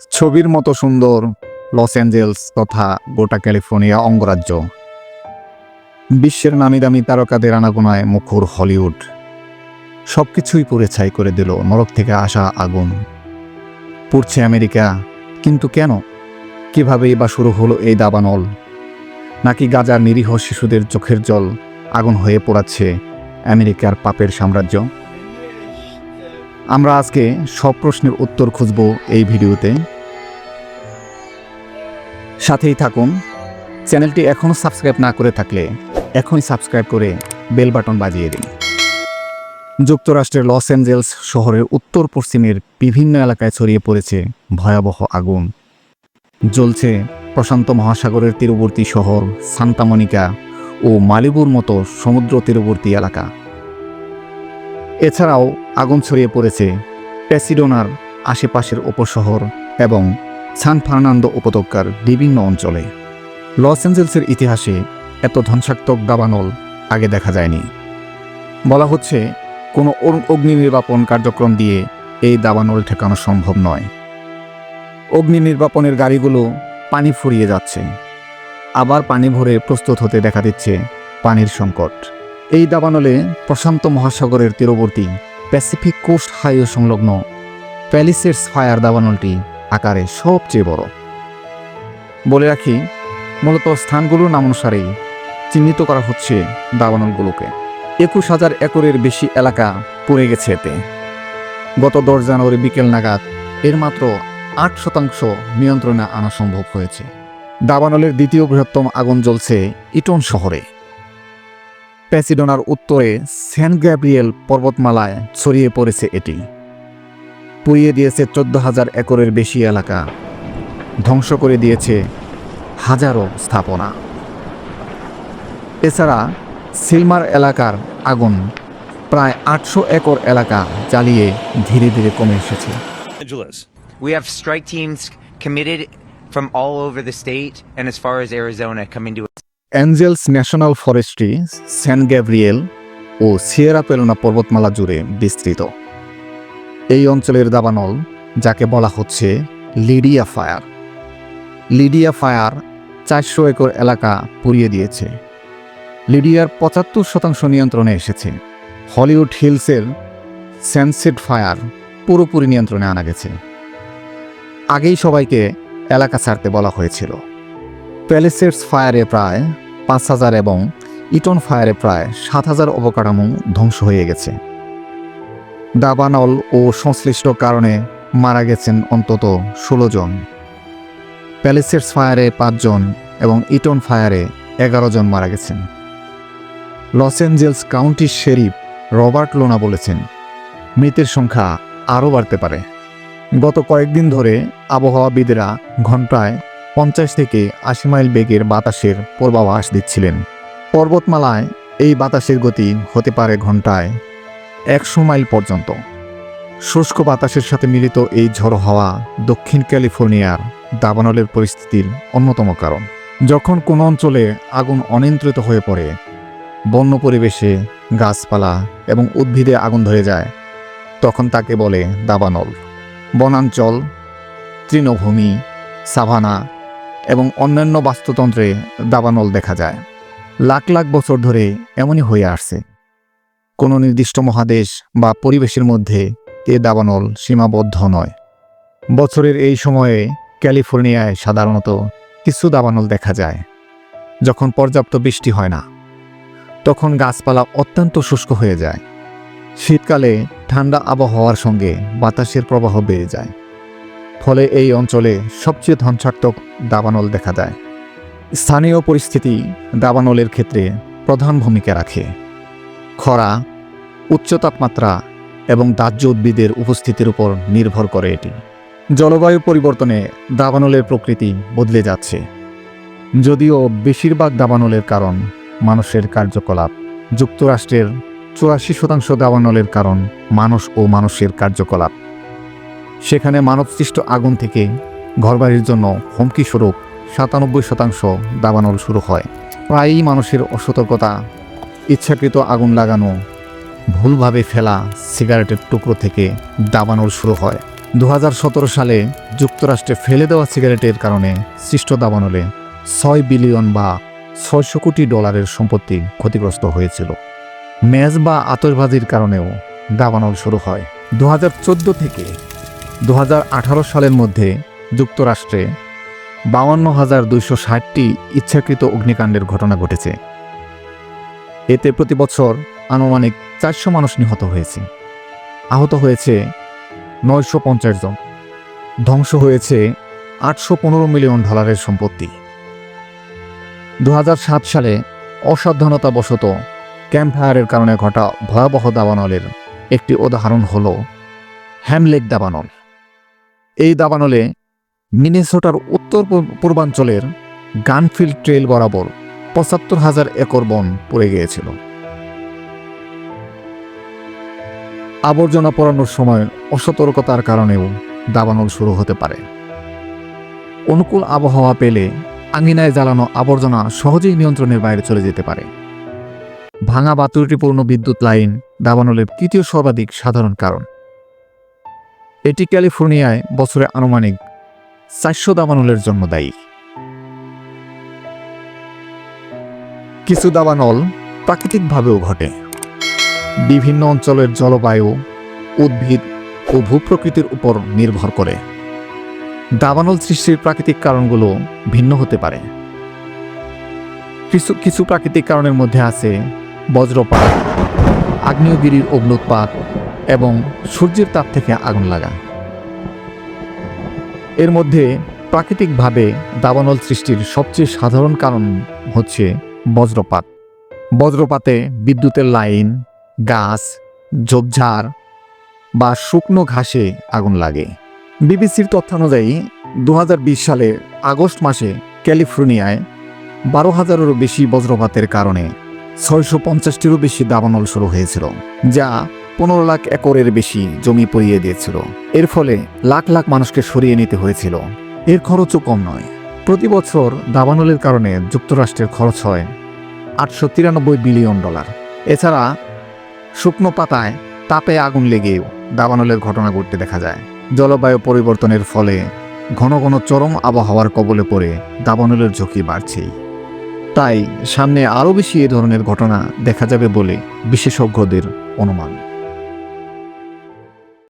ছবির মতো সুন্দর লস অ্যাঞ্জেলস তথা গোটা ক্যালিফোর্নিয়া অঙ্গরাজ্য। বিশ্বের নামি দামি তারকাদের আনাগোনায় মুখর হলিউড। সবকিছুই পুড়ে ছাই করে দিল নরক থেকে আসা আগুন। পুড়ছে আমেরিকা, কিন্তু কেন? কিভাবেই বা শুরু হলো এই দাবানল? নাকি গাজার নিরীহ শিশুদের চোখের জল আগুন হয়ে পোড়াচ্ছে আমেরিকার পাপের সাম্রাজ্য? আমরা আজকে সব প্রশ্নের উত্তর খুঁজব এই ভিডিওতে। সাথেই থাকুন। চ্যানেলটি এখনও সাবস্ক্রাইব না করে থাকলে এখনই সাবস্ক্রাইব করে বেল বাটন বাজিয়ে দিন। যুক্তরাষ্ট্রের লস অ্যাঞ্জেলস শহরের উত্তর পশ্চিমের বিভিন্ন এলাকায় ছড়িয়ে পড়েছে ভয়াবহ আগুন। জ্বলছে প্রশান্ত মহাসাগরের তীরবর্তী শহর সান্তামনিকা ও মালিবুর মতো সমুদ্র তীরবর্তী এলাকা। এছাড়াও আগুন ছড়িয়ে পড়েছে প্যাসিডোনার আশেপাশের উপশহর এবং সান ফার্নান্দো উপত্যকার বিভিন্ন অঞ্চলে। লস অ্যাঞ্জেলসের ইতিহাসে এত ধ্বংসাত্মক দাবানল আগে দেখা যায়নি। বলা হচ্ছে, কোনো অগ্নি নির্বাপন কার্যক্রম দিয়ে এই দাবানল ঠেকানো সম্ভব নয়। অগ্নি নির্বাপনের গাড়িগুলো পানি ফুরিয়ে যাচ্ছে। আবার পানি ভরে প্রস্তুত হতে দেখা দিচ্ছে পানির সংকট। এই দাবানলে প্রশান্ত মহাসাগরের তীরবর্তী প্যাসিফিক কোস্ট হাইওয়ে সংলগ্ন প্যালিসেটস ফায়ার দাবানলটি আকারে সবচেয়ে বড়। বলে রাখি, মূলত স্থানগুলোর নামানুসারেই চিহ্নিত করা হচ্ছে দাবানলগুলোকে। একুশ হাজার একরের বেশি এলাকা পড়ে গেছে এতে। গত দশ জানুয়ারি বিকেল নাগাদ এর মাত্র আট শতাংশ নিয়ন্ত্রণে আনা সম্ভব হয়েছে। দাবানলের দ্বিতীয় বৃহত্তম আগুন জ্বলছে ইটন শহরে। প্যাসিডোনার উত্তরে সেন্ট গ্যাব্রিয়েল পর্বতমালায় ছড়িয়ে পড়েছে এটি পুড়িয়ে দিয়েছে চোদ্দ হাজার একরের বেশি এলাকা ধ্বংস করে দিয়েছে হাজারো স্থাপনা এছাড়া সিলমার এলাকার আগুন প্রায় আটশো একর এলাকা জ্বালিয়ে ধীরে ধীরে কমে এসেছে Angeles. We have strike teams committed from all over the state and as far as Arizona coming to. Angeles national forestry Saint Gabriel O Sierra Pelona পর্বতমালা জুড়ে বিস্তৃত। এই অঞ্চলের দাবানল, যাকে বলা হচ্ছে লিডিয়া ফায়ার লিডিয়া ফায়ার চারশো একর এলাকা পুড়িয়ে দিয়েছে। লিডিয়ার পঁচাত্তর শতাংশ নিয়ন্ত্রণে এসেছে। হলিউড হিলসের সেন্সেড ফায়ার পুরোপুরি নিয়ন্ত্রণে আনা গেছে। আগেই সবাইকে এলাকা ছাড়তে বলা হয়েছিল। প্যালেসেটস ফায়ারে প্রায় পাঁচ হাজার এবং ইটন ফায়ারে প্রায় সাত হাজার অবকাঠামো ধ্বংস হয়ে গেছে। দাবানল ও সংশ্লিষ্ট কারণে মারা গেছেন অন্তত ষোলো জন। প্যালেসেটস ফায়ারে পাঁচজন এবং ইটন ফায়ারে এগারো জন মারা গেছেন। লস অ্যাঞ্জেলস কাউন্টির শেরিফ রবার্ট লোনা বলেছেন, মৃতের সংখ্যা আরও বাড়তে পারে। গত কয়েকদিন ধরে আবহাওয়াবিদেরা ঘন্টায় পঞ্চাশ থেকে আশি মাইল বেগের বাতাসের পূর্বাভাস দিচ্ছিলেন। পর্বতমালায় এই বাতাসের গতি হতে পারে ঘন্টায় একশো মাইল পর্যন্ত। শুষ্ক বাতাসের সাথে মিলিত এই ঝড়ো হাওয়া দক্ষিণ ক্যালিফোর্নিয়ার দাবানলের পরিস্থিতির অন্যতম কারণ। যখন কোনো অঞ্চলে আগুন অনিয়ন্ত্রিত হয়ে পড়ে, বন্য পরিবেশে গাছপালা এবং উদ্ভিদে আগুন ধরে যায়, তখন তাকে বলে দাবানল। বনাঞ্চল, তৃণভূমি, সাভানা এবং অন্যান্য বাস্তুতন্ত্রে দাবানল দেখা যায়। লাখ লাখ বছর ধরে এমনই হয়ে আসছে। কোনো নির্দিষ্ট মহাদেশ বা পরিবেশের মধ্যে এ দাবানল সীমাবদ্ধ নয়। বছরের এই সময়ে ক্যালিফোর্নিয়ায় সাধারণত কিছু দাবানল দেখা যায়। যখন পর্যাপ্ত বৃষ্টি হয় না, তখন গাছপালা অত্যন্ত শুষ্ক হয়ে যায়। শীতকালে ঠান্ডা আবহাওয়ার সঙ্গে বাতাসের প্রবাহ বেড়ে যায়। ফলে এই অঞ্চলে সবচেয়ে ধ্বংসাত্মক দাবানল দেখা যায় স্থানীয় পরিস্থিতি দাবানলের ক্ষেত্রে প্রধান ভূমিকা রাখে। খরা, উচ্চ তাপমাত্রা এবং দাহ্য উদ্ভিদের উপস্থিতির উপর নির্ভর করে এটি। জলবায়ু পরিবর্তনে দাবানলের প্রকৃতি বদলে যাচ্ছে। যদিও বেশিরভাগ দাবানলের কারণ মানুষের কার্যকলাপ, যুক্তরাষ্ট্রের চুরাশি শতাংশ দাবানলের কারণ মানুষ ও মানুষের কার্যকলাপ। সেখানে মানবসৃষ্ট আগুন থেকে ঘরবাড়ির জন্য হুমকি স্বরূপ সাতানব্বই শতাংশ দাবানল শুরু হয়। প্রায়ই মানুষের অসতর্কতা, ইচ্ছাকৃত আগুন লাগানো, ভুলভাবে ফেলা সিগারেটের টুকরো থেকে দাবানল শুরু হয়। দু হাজার সতেরো সালে যুক্তরাষ্ট্রে ফেলে দেওয়া সিগারেটের কারণে সৃষ্ট দাবানলে ছয় বিলিয়ন বা ছয়শো কোটি ডলারের সম্পত্তি ক্ষতিগ্রস্ত হয়েছিল। ম্যাচ বা আতশবাজির কারণেও দাবানল শুরু হয়। দু হাজার চোদ্দ থেকে দু হাজার আঠারো সালের মধ্যে যুক্তরাষ্ট্রে বাউান্ন হাজার দুইশো ষাটটি ইচ্ছাকৃত অগ্নিকাণ্ডের ঘটনা ঘটেছে। এতে প্রতি বছর আনুমানিক চারশো মানুষ নিহত হয়েছে। আহত হয়েছে নয়শো পঞ্চাশ জন। ধ্বংস হয়েছে আটশো পনেরো মিলিয়ন ডলারের সম্পত্তি। দু হাজার সাত সালে অসাবধানতাবশত ক্যাম্পফায়ারের কারণে ঘটা ভয়াবহ দাবানলের একটি উদাহরণ হল হ্যামলেক দাবানল। এই দাবানলে মিনেসোটার উত্তর পূর্বাঞ্চলের গানফিল্ড ট্রেল বরাবর পঁচাত্তর হাজার একর বন পড়ে গিয়েছিল। আবর্জনা পড়ানোর সময় অসতর্কতার কারণেও দাবানল শুরু হতে পারে। অনুকূল আবহাওয়া পেলে আঙিনায় জ্বালানো আবর্জনা সহজেই নিয়ন্ত্রণের বাইরে চলে যেতে পারে। ভাঙা বা ত্রুটিপূর্ণ বিদ্যুৎ লাইন দাবানলের তৃতীয় সর্বাধিক সাধারণ কারণ। এটি ক্যালিফোর্নিয়ায় বছরে আনুমানিক চারশো দাবানলের জন্য দায়ী কিছু দাবানল প্রাকৃতিকভাবেও ঘটে। বিভিন্ন অঞ্চলের জলবায়ু, উদ্ভিদ ও ভূপ্রকৃতির উপর নির্ভর করে। দাবানল সৃষ্টির প্রাকৃতিক কারণগুলো ভিন্ন হতে পারে। কিছু কিছু প্রাকৃতিক কারণের মধ্যে আছে বজ্রপাত, আগ্নেয়গিরির অগ্নুৎপাত এবং সূর্যের তাপ থেকে আগুন লাগা। এর মধ্যে প্রাকৃতিকভাবে দাবানল সৃষ্টির সবচেয়ে সাধারণ কারণ হচ্ছে বজ্রপাত। বজ্রপাতে বিদ্যুতের লাইন, গাছ, ঝোপঝাড় বা শুকনো ঘাসে আগুন লাগে। বিবিসির তথ্যানুযায়ী দু হাজার বিশ সালে আগস্ট মাসে ক্যালিফোর্নিয়ায় বারো হাজারেরও বেশি বজ্রপাতের কারণে ছয়শো পঞ্চাশটিরও বেশি দাবানল শুরু হয়েছিল, যা পনেরো লাখ একরের বেশি জমি পড়িয়ে দিয়েছিল। এর ফলে লাখ লাখ মানুষকে সরিয়ে নিতে হয়েছিল। এর খরচও কম নয়। প্রতি বছর দাবানলের কারণে যুক্তরাষ্ট্রের খরচ হয় আটশো তিরানব্বই বিলিয়ন ডলার। এছাড়া শুকনো পাতায় তাপে আগুন লেগেও দাবানলের ঘটনা ঘটতে দেখা যায়। জলবায়ু পরিবর্তনের ফলে ঘন ঘন চরম আবহাওয়ার কবলে পড়ে দাবানলের ঝুঁকি বাড়ছেই। তাই সামনে আরও বেশি এ ধরনের ঘটনা দেখা যাবে বলে বিশেষজ্ঞদের অনুমান।